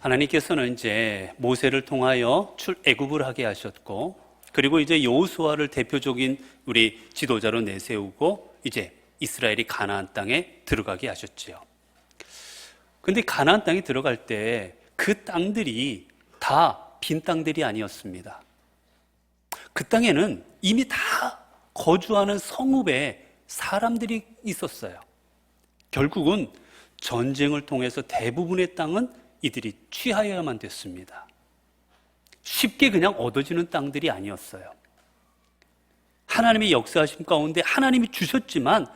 하나님께서는 이제 모세를 통하여 출애굽을 하게 하셨고 그리고 이제 여호수아를 대표적인 우리 지도자로 내세우고 이제 이스라엘이 가나안 땅에 들어가게 하셨지요. 근데 가나안 땅에 들어갈 때 그 땅들이 다 빈 땅들이 아니었습니다. 그 땅에는 이미 다 거주하는 성읍에 사람들이 있었어요. 결국은 전쟁을 통해서 대부분의 땅은 이들이 취하여야만 됐습니다. 쉽게 그냥 얻어지는 땅들이 아니었어요. 하나님의 역사하심 가운데 하나님이 주셨지만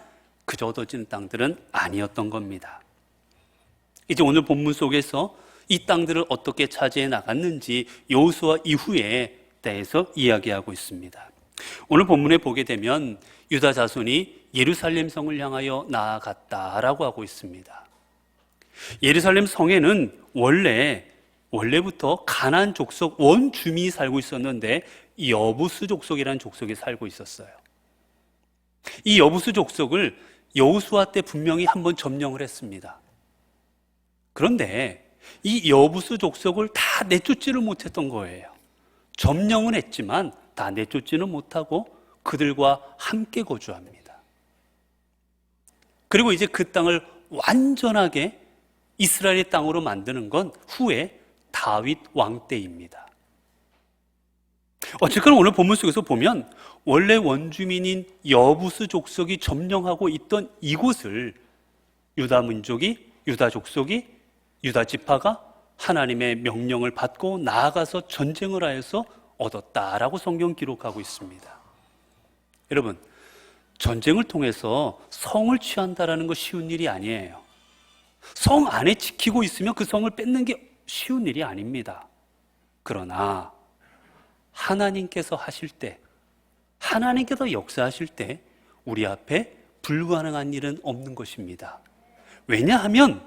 그저 얻어지는 땅들은 아니었던 겁니다. 이제 오늘 본문 속에서 이 땅들을 어떻게 차지해 나갔는지 여호수아 이후에 대해서 이야기하고 있습니다. 오늘 본문에 보게 되면 유다 자손이 예루살렘 성을 향하여 나아갔다라고 하고 있습니다. 예루살렘 성에는 원래 원래부터 가난 족속 원주민이 살고 있었는데 여부수 족속이라는 족속이 살고 있었어요. 이 여부수 족속을 여호수아 때 분명히 한번 점령을 했습니다. 그런데 이 여부수 족속을 다 내쫓지를 못했던 거예요. 점령은 했지만 다 내쫓지는 못하고 그들과 함께 거주합니다. 그리고 이제 그 땅을 완전하게 이스라엘의 땅으로 만드는 건 후에 다윗 왕 때입니다. 어쨌거나 오늘 본문 속에서 보면 원래 원주민인 여부스 족속이 점령하고 있던 이곳을 유다 민족이 유다 족속이 유다 지파가 하나님의 명령을 받고 나아가서 전쟁을 하여서 얻었다라고 성경 기록하고 있습니다. 여러분, 전쟁을 통해서 성을 취한다라는 거 쉬운 일이 아니에요. 성 안에 지키고 있으면 그 성을 뺏는 게 쉬운 일이 아닙니다. 그러나 하나님께서 하실 때, 하나님께서 역사하실 때 우리 앞에 불가능한 일은 없는 것입니다. 왜냐하면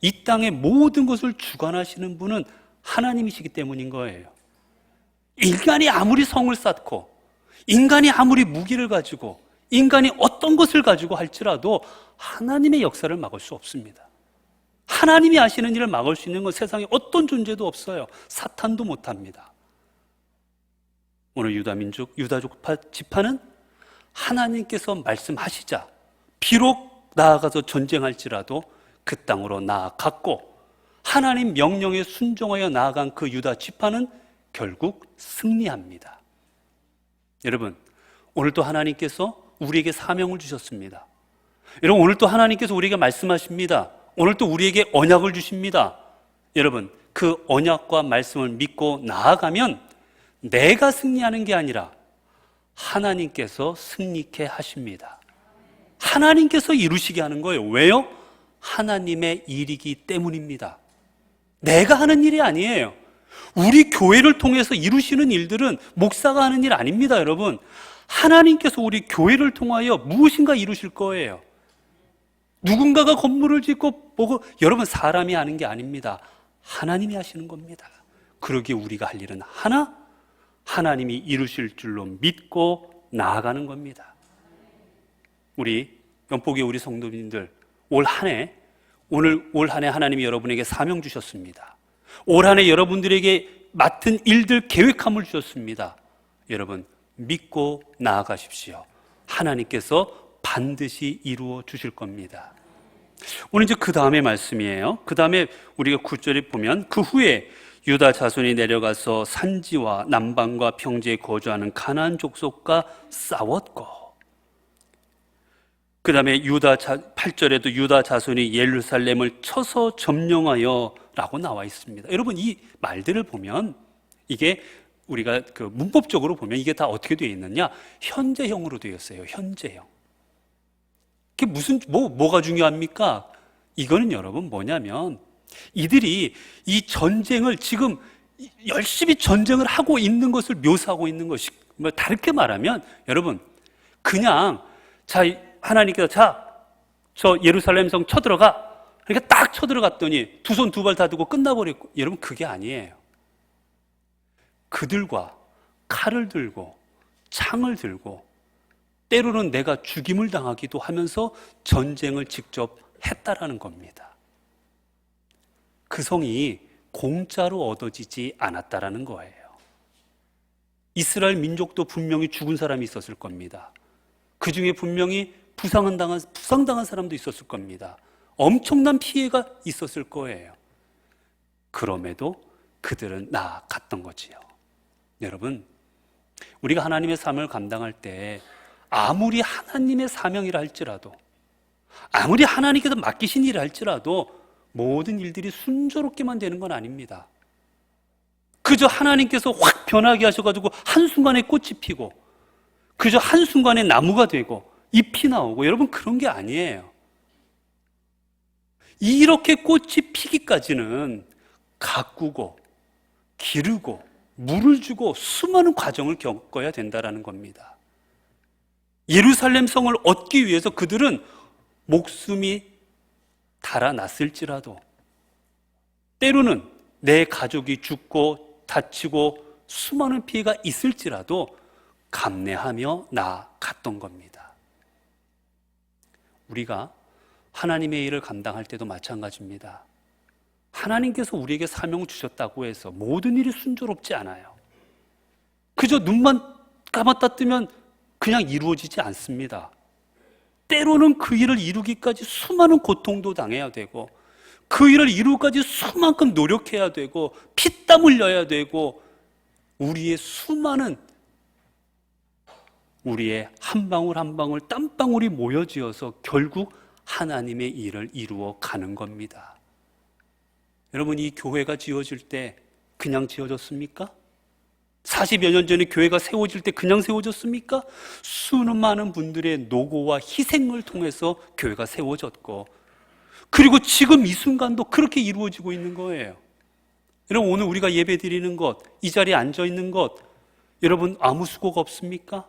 이 땅의 모든 것을 주관하시는 분은 하나님이시기 때문인 거예요. 인간이 아무리 성을 쌓고, 인간이 아무리 무기를 가지고, 인간이 어떤 것을 가지고 할지라도 하나님의 역사를 막을 수 없습니다. 하나님이 하시는 일을 막을 수 있는 건 세상에 어떤 존재도 없어요. 사탄도 못 합니다. 오늘 유다 민족, 유다족 지파는 하나님께서 말씀하시자 비록 나아가서 전쟁할지라도 그 땅으로 나아갔고 하나님 명령에 순종하여 나아간 그 유다 지파는 결국 승리합니다. 여러분, 오늘도 하나님께서 우리에게 사명을 주셨습니다. 여러분, 오늘도 하나님께서 우리에게 말씀하십니다. 오늘 또 우리에게 언약을 주십니다. 여러분, 그 언약과 말씀을 믿고 나아가면 내가 승리하는 게 아니라 하나님께서 승리케 하십니다. 하나님께서 이루시게 하는 거예요. 왜요? 하나님의 일이기 때문입니다. 내가 하는 일이 아니에요. 우리 교회를 통해서 이루시는 일들은 목사가 하는 일 아닙니다, 여러분. 하나님께서 우리 교회를 통하여 무엇인가 이루실 거예요. 누군가가 건물을 짓고 보고 여러분 사람이 하는 게 아닙니다. 하나님이 하시는 겁니다. 그러기에 우리가 할 일은 하나 하나님이 이루실 줄로 믿고 나아가는 겁니다. 우리 연복의 우리 성도님들 올 한해 오늘 올 한해 하나님이 여러분에게 사명 주셨습니다. 올 한해 여러분들에게 맡은 일들 계획함을 주셨습니다. 여러분 믿고 나아가십시오. 하나님께서 반드시 이루어 주실 겁니다. 오늘 이제 그 다음의 말씀이에요. 그 다음에 우리가 구절에 보면 그 후에 유다 자손이 내려가서 산지와 남방과 평지에 거주하는 가나안 족속과 싸웠고 그 다음에 유다 자, 8절에도 유다 자손이 예루살렘을 쳐서 점령하여 라고 나와 있습니다. 여러분 이 말들을 보면 이게 우리가 그 문법적으로 보면 이게 다 어떻게 되어 있느냐 현재형으로 되어 있어요. 현재형. 그게 무슨 뭐 뭐가 중요합니까? 이거는 여러분 뭐냐면 이들이 이 전쟁을 지금 열심히 전쟁을 하고 있는 것을 묘사하고 있는 것이 뭐 다르게 말하면 여러분 그냥 자 하나님께서 자 저 예루살렘 성 쳐들어가 그러니까 딱 쳐들어갔더니 두 손 두 발 다 두고 끝나버렸고 여러분 그게 아니에요. 그들과 칼을 들고 창을 들고 때로는 내가 죽임을 당하기도 하면서 전쟁을 직접 했다라는 겁니다. 그 성이 공짜로 얻어지지 않았다라는 거예요. 이스라엘 민족도 분명히 죽은 사람이 있었을 겁니다. 그 중에 분명히 부상한 당한, 부상당한 사람도 있었을 겁니다. 엄청난 피해가 있었을 거예요. 그럼에도 그들은 나아갔던 거지요. 여러분, 우리가 하나님의 삶을 감당할 때 아무리 하나님의 사명이라 할지라도 아무리 하나님께서 맡기신 일을 할지라도 모든 일들이 순조롭게만 되는 건 아닙니다. 그저 하나님께서 확 변하게 하셔가지고 한순간에 꽃이 피고 그저 한순간에 나무가 되고 잎이 나오고 여러분 그런 게 아니에요. 이렇게 꽃이 피기까지는 가꾸고 기르고 물을 주고 수많은 과정을 겪어야 된다라는 겁니다. 예루살렘 성을 얻기 위해서 그들은 목숨이 달아났을지라도 때로는 내 가족이 죽고 다치고 수많은 피해가 있을지라도 감내하며 나아갔던 겁니다. 우리가 하나님의 일을 감당할 때도 마찬가지입니다. 하나님께서 우리에게 사명을 주셨다고 해서 모든 일이 순조롭지 않아요. 그저 눈만 감았다 뜨면 그냥 이루어지지 않습니다. 때로는 그 일을 이루기까지 수많은 고통도 당해야 되고 그 일을 이루기까지 수만큼 노력해야 되고 피땀 흘려야 되고 우리의 수많은 우리의 한 방울 한 방울 땀방울이 모여지어서 결국 하나님의 일을 이루어 가는 겁니다. 여러분 이 교회가 지어질 때 그냥 지어졌습니까? 40여 년 전에 교회가 세워질 때 그냥 세워졌습니까? 수는 많은 분들의 노고와 희생을 통해서 교회가 세워졌고, 그리고 지금 이 순간도 그렇게 이루어지고 있는 거예요. 여러분, 오늘 우리가 예배 드리는 것, 이 자리에 앉아 있는 것, 여러분 아무 수고가 없습니까?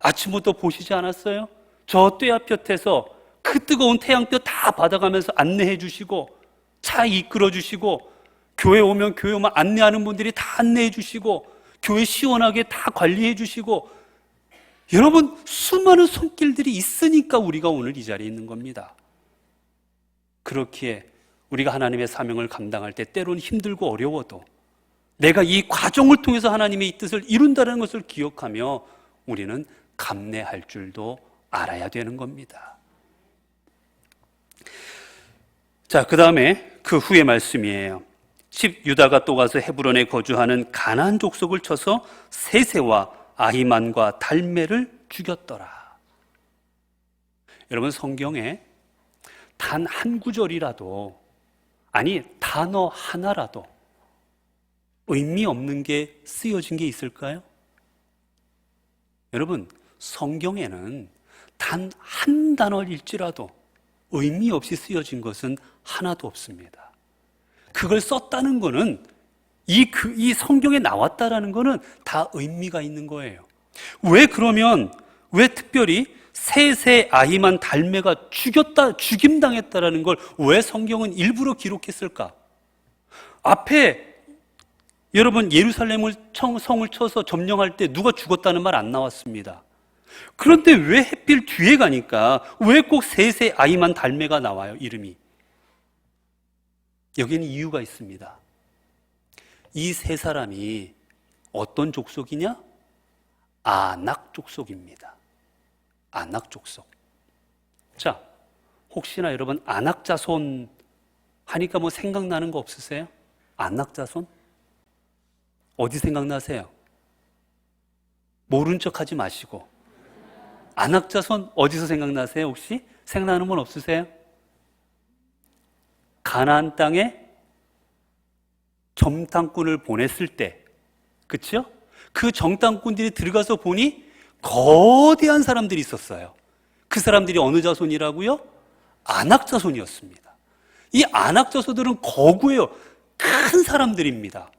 아침부터 보시지 않았어요? 저 떼앞볕에서 그 뜨거운 태양볕 다 받아가면서 안내해 주시고, 차 이끌어 주시고, 교회 오면 교회 오면 안내하는 분들이 다 안내해 주시고, 교회 시원하게 다 관리해 주시고 여러분 수많은 손길들이 있으니까 우리가 오늘 이 자리에 있는 겁니다. 그렇기에 우리가 하나님의 사명을 감당할 때 때로는 힘들고 어려워도 내가 이 과정을 통해서 하나님의 이 뜻을 이룬다는 것을 기억하며 우리는 감내할 줄도 알아야 되는 겁니다. 자, 그 다음에 그 후의 말씀이에요. 10 유다가 또 가서 헤브론에 거주하는 가나안 족속을 쳐서 세세와 아히만과 달메를 죽였더라. 여러분 성경에 단 한 구절이라도 아니 단어 하나라도 의미 없는 게 쓰여진 게 있을까요? 여러분 성경에는 단 한 단어일지라도 의미 없이 쓰여진 것은 하나도 없습니다. 그걸 썼다는 거는 이, 그, 이 성경에 나왔다라는 거는 다 의미가 있는 거예요. 왜 그러면, 왜 특별히 세세 아이만 달매가 죽였다, 죽임당했다라는 걸 왜 성경은 일부러 기록했을까? 앞에 여러분 예루살렘을 청, 성을 쳐서 점령할 때 누가 죽었다는 말 안 나왔습니다. 그런데 왜 해필 뒤에 가니까 왜꼭 세세 아이만 달매가 나와요, 이름이? 여기는 이유가 있습니다. 이 세 사람이 어떤 족속이냐? 아낙 족속입니다. 아낙 족속. 자, 혹시나 여러분 아낙 자손 하니까 뭐 생각나는 거 없으세요? 아낙 자손? 어디 생각나세요? 모른 척 하지 마시고. 아낙 자손 어디서 생각나세요? 혹시 생각나는 분 없으세요? 가나안 땅에 점탕꾼을 보냈을 때, 그쵸? 그 정탐꾼들이 들어가서 보니 거대한 사람들이 있었어요. 그 사람들이 어느 자손이라고요? 안악 자손이었습니다. 이 안악 자손들은 거구예요. 큰 사람들입니다.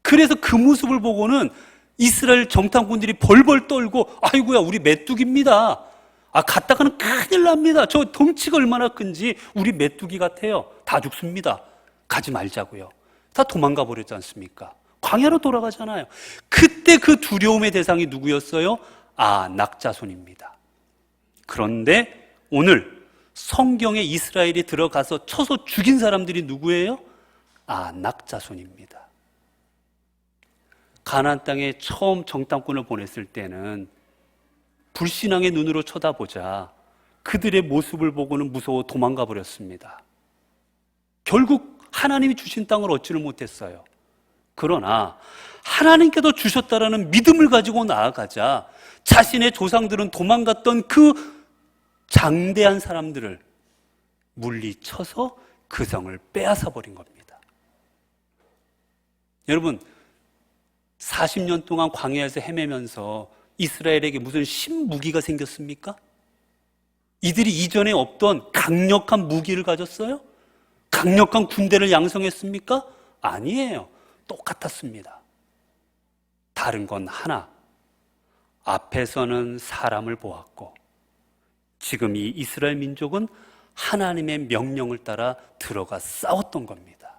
그래서 그 모습을 보고는 이스라엘 정탐꾼들이 벌벌 떨고 아이고야 우리 메뚜기입니다. 아 갔다가는 큰일 납니다. 저 덩치가 얼마나 큰지 우리 메뚜기 같아요. 다 죽습니다. 가지 말자고요. 다 도망가 버렸지 않습니까? 광야로 돌아가잖아요. 그때 그 두려움의 대상이 누구였어요? 아, 낙자손입니다. 그런데 오늘 성경에 이스라엘이 들어가서 쳐서 죽인 사람들이 누구예요? 아 낙 자손입니다. 가나안 땅에 처음 정탐꾼을 보냈을 때는 불신앙의 눈으로 쳐다보자 그들의 모습을 보고는 무서워 도망가 버렸습니다. 결국 하나님이 주신 땅을 얻지를 못했어요. 그러나 하나님께서 주셨다라는 믿음을 가지고 나아가자 자신의 조상들은 도망갔던 그 장대한 사람들을 물리쳐서 그 성을 빼앗아 버린 겁니다. 여러분, 40년 동안 광야에서 헤매면서 이스라엘에게 무슨 신무기가 생겼습니까? 이들이 이전에 없던 강력한 무기를 가졌어요? 강력한 군대를 양성했습니까? 아니에요. 똑같았습니다. 다른 건 하나. 앞에서는 사람을 보았고, 지금 이 이스라엘 민족은 하나님의 명령을 따라 들어가 싸웠던 겁니다.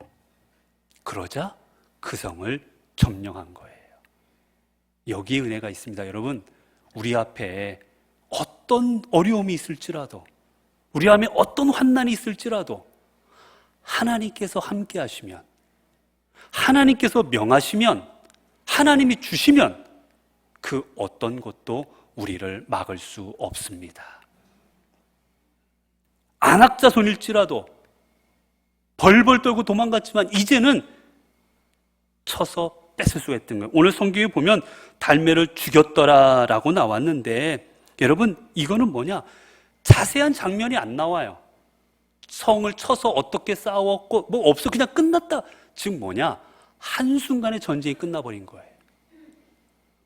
그러자 그 성을 점령한 거예요. 여기에 은혜가 있습니다. 여러분, 우리 앞에 어떤 어려움이 있을지라도, 우리 안에 어떤 환난이 있을지라도, 하나님께서 함께 하시면, 하나님께서 명하시면, 하나님이 주시면, 그 어떤 것도 우리를 막을 수 없습니다. 안악자 손일지라도 벌벌 떨고 도망갔지만 이제는 쳐서 뺏을 수 있던 거예요. 오늘 성경에 보면 달매를 죽였더라라고 나왔는데 여러분 이거는 뭐냐? 자세한 장면이 안 나와요. 성을 쳐서 어떻게 싸웠고 뭐 없어 그냥 끝났다. 즉 뭐냐? 한순간에 전쟁이 끝나버린 거예요.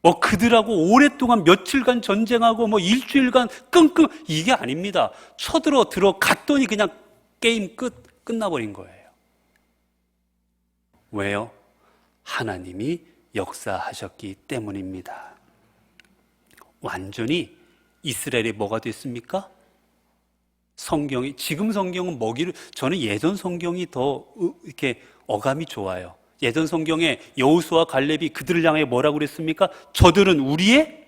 뭐 그들하고 오랫동안 며칠간 전쟁하고 뭐 일주일간 끙끙 이게 아닙니다. 쳐들어 들어갔더니 그냥 게임 끝 끝나버린 거예요. 왜요? 하나님이 역사하셨기 때문입니다. 완전히 이스라엘이 뭐가 됐습니까? 성경이 지금 성경은 뭐기를 저는 예전 성경이 더 이렇게 어감이 좋아요. 예전 성경에 여우수와 갈렙이 그들을 향해 뭐라고 그랬습니까? 저들은 우리의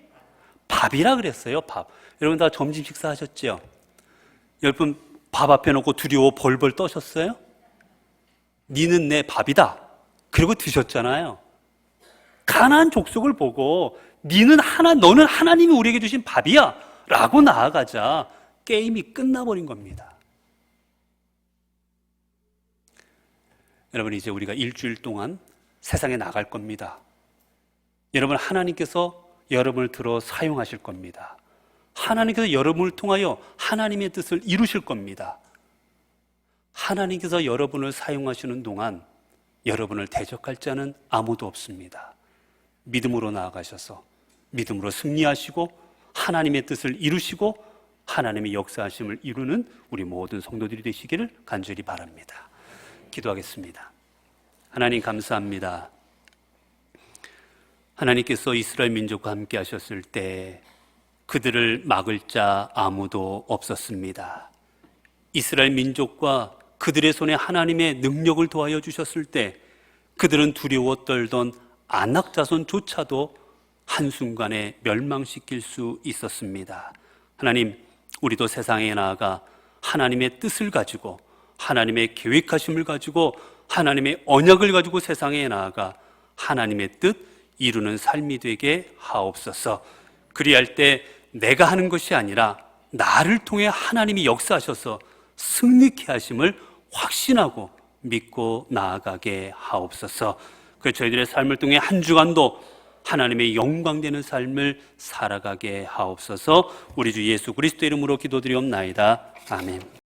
밥이라 그랬어요. 밥. 여러분 다 점심 식사 하셨죠? 여러분 밥 앞에 놓고 두려워 벌벌 떠셨어요? 니는 내 밥이다. 그리고 드셨잖아요. 가나안 족속을 보고 니는 하나 너는 하나님이 우리에게 주신 밥이야라고 나아가자 게임이 끝나버린 겁니다. 여러분 이제 우리가 일주일 동안 세상에 나갈 겁니다. 여러분 하나님께서 여러분을 들어 사용하실 겁니다. 하나님께서 여러분을 통하여 하나님의 뜻을 이루실 겁니다. 하나님께서 여러분을 사용하시는 동안 여러분을 대적할 자는 아무도 없습니다. 믿음으로 나아가셔서 믿음으로 승리하시고 하나님의 뜻을 이루시고 하나님의 역사하심을 이루는 우리 모든 성도들이 되시기를 간절히 바랍니다. 기도하겠습니다. 하나님 감사합니다. 하나님께서 이스라엘 민족과 함께 하셨을 때 그들을 막을 자 아무도 없었습니다. 이스라엘 민족과 그들의 손에 하나님의 능력을 도하여 주셨을 때 그들은 두려워 떨던 안악 자손조차도 한순간에 멸망시킬 수 있었습니다. 하나님, 우리도 세상에 나아가 하나님의 뜻을 가지고 하나님의 계획하심을 가지고 하나님의 언약을 가지고 세상에 나아가 하나님의 뜻 이루는 삶이 되게 하옵소서. 그리할 때 내가 하는 것이 아니라 나를 통해 하나님이 역사하셔서 승리케 하심을 확신하고 믿고 나아가게 하옵소서. 그 저희들의 삶을 통해 한 주간도 하나님의 영광되는 삶을 살아가게 하옵소서. 우리 주 예수 그리스도 이름으로 기도드리옵나이다. 아멘.